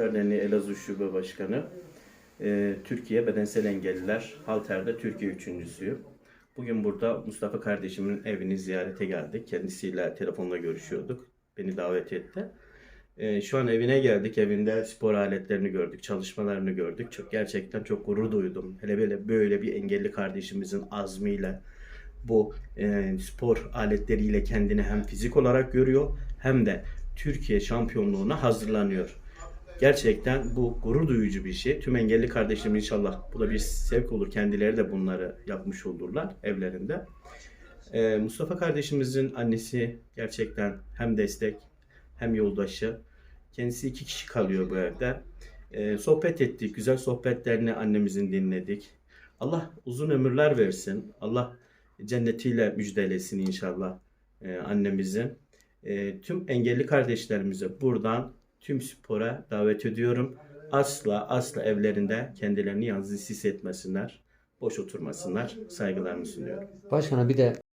Derneği Elazığ Şube Başkanı. Ee, Türkiye Bedensel Engelliler Halter'de Türkiye üçüncüsüyüm. Bugün burada Mustafa kardeşimin evini ziyarete geldik. Kendisiyle telefonla görüşüyorduk. Beni davet etti. Ee, şu an evine geldik. Evinde spor aletlerini gördük, çalışmalarını gördük. Çok gerçekten çok gurur duydum. Hele böyle böyle bir engelli kardeşimizin azmiyle bu e, spor aletleriyle kendini hem fizik olarak görüyor hem de Türkiye şampiyonluğuna hazırlanıyor. Gerçekten bu gurur duyucu bir şey. Tüm engelli kardeşlerim inşallah bu da bir sevk olur. Kendileri de bunları yapmış olurlar evlerinde. Ee, Mustafa kardeşimizin annesi gerçekten hem destek hem yoldaşı. Kendisi iki kişi kalıyor bu evde. Ee, sohbet ettik. Güzel sohbetlerini annemizin dinledik. Allah uzun ömürler versin. Allah cennetiyle müjdelesin inşallah e, annemizin. E, tüm engelli kardeşlerimize buradan tüm spora davet ediyorum. Asla asla evlerinde kendilerini yalnız hissetmesinler. Boş oturmasınlar. Saygılarımı sunuyorum. Başkanım bir de